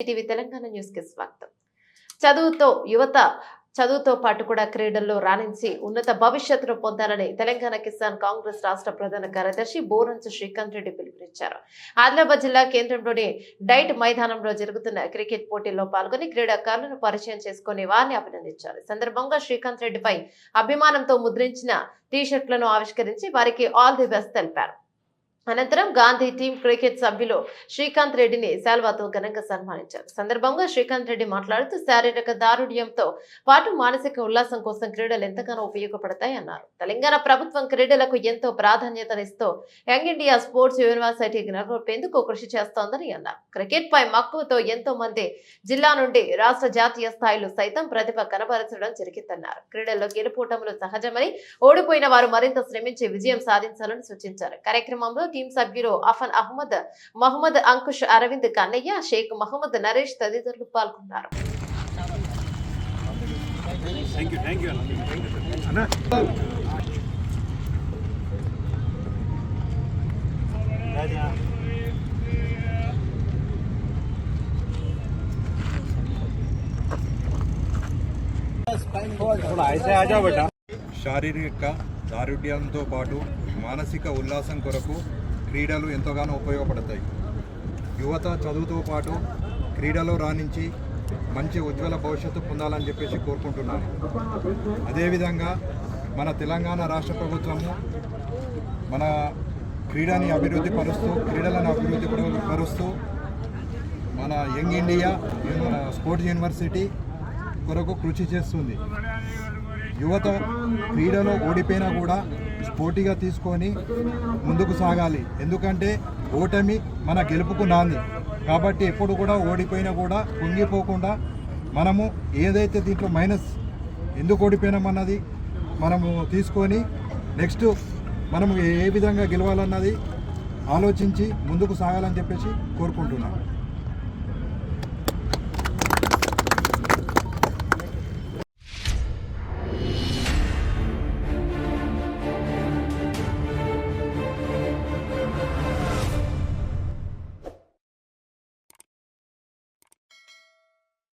ETV Telangana న్యూస్కి స్వాగతం. చదువుతో యువత చదువుతో పాటు కూడా క్రీడల్లో రాణించి ఉన్నత భవిష్యత్తును పొందాలని తెలంగాణ కిసాన్ కాంగ్రెస్ రాష్ట్ర ప్రధాన కార్యదర్శి బోరంచు శ్రీకాంత్ రెడ్డి పిలుపునిచ్చారు. ఆదిలాబాద్ జిల్లా కేంద్రంలోని డైట్ మైదానంలో జరుగుతున్న క్రికెట్ పోటీల్లో పాల్గొని క్రీడాకారులను పరిచయం చేసుకుని వారిని అభినందించారు. సందర్భంగా శ్రీకాంత్ రెడ్డిపై అభిమానంతో ముద్రించిన టీషర్ట్లను ఆవిష్కరించి వారికి ఆల్ ది బెస్ట్ తెలిపారు. అనంతరం గాంధీ టీం క్రికెట్ సభ్యులు శ్రీకాంత్ రెడ్డిని శాల్వాతో ఘనంగా సన్మానించారు. సందర్భంగా శ్రీకాంత్ రెడ్డి మాట్లాడుతూ శారీరక దారుణ్యంతో పాటు మానసిక ఉల్లాసం కోసం క్రీడలు ఎంతగానో ఉపయోగపడతాయి అన్నారు. తెలంగాణ ప్రభుత్వం క్రీడలకు ఎంతో ప్రాధాన్యతనిస్తూ యంగ్ ఇండియా స్పోర్ట్స్ యూనివర్సిటీ నెలకొల్పేందుకు కృషి చేస్తోందని అన్నారు. క్రికెట్ పై మక్కువతో ఎంతో మంది జిల్లా నుండి రాష్ట్ర జాతీయ స్థాయిలో సైతం ప్రతిభ కనబరచడం జరిగిందన్నారు. క్రీడల్లో గెలుపోటములు సహజమని ఓడిపోయిన వారు మరింత శ్రమించి విజయం సాధించాలని సూచించారు. కార్యక్రమంలో టీం సభ్యులు అఫన్ అహ్మద్ మహమ్మద్ అంకుష్ అరవింద్ కన్నయ్య షేక్ మహమ్మద్ నరేష్ తదితరులు పాల్గొన్నారు Thank you, thank you. శారీరక దారుఢ్యంతో పాటు మానసిక ఉల్లాసం కొరకు క్రీడలు ఎంతగానో ఉపయోగపడతాయి. యువత చదువుతో పాటు క్రీడలో రాణించి మంచి ఉజ్వల భవిష్యత్తు పొందాలని చెప్పేసి కోరుకుంటున్నాను. అదేవిధంగా మన తెలంగాణ రాష్ట్ర ప్రభుత్వము మన క్రీడని అభివృద్ధి పరుస్తూ క్రీడలను అభివృద్ధి పరుస్తూ మన యంగ్ ఇండియా మన స్పోర్ట్స్ యూనివర్సిటీ కొరకు కృషి చేస్తుంది. యువత క్రీడలో ఓడిపోయినా కూడా స్పోర్టిగా తీసుకొని ముందుకు సాగాలి. ఎందుకంటే ఓటమి మన గెలుపుకు నాంది. కాబట్టి ఎప్పుడు కూడా ఓడిపోయినా కూడా కుంగిపోకుండా మనము ఏదైతే దీంట్లో మైనస్ ఎందుకు ఓడిపోయినామన్నది మనము తీసుకొని నెక్స్ట్ మనము ఏ విధంగా గెలవాలన్నది ఆలోచించి ముందుకు సాగాలని చెప్పేసి కోరుకుంటున్నాను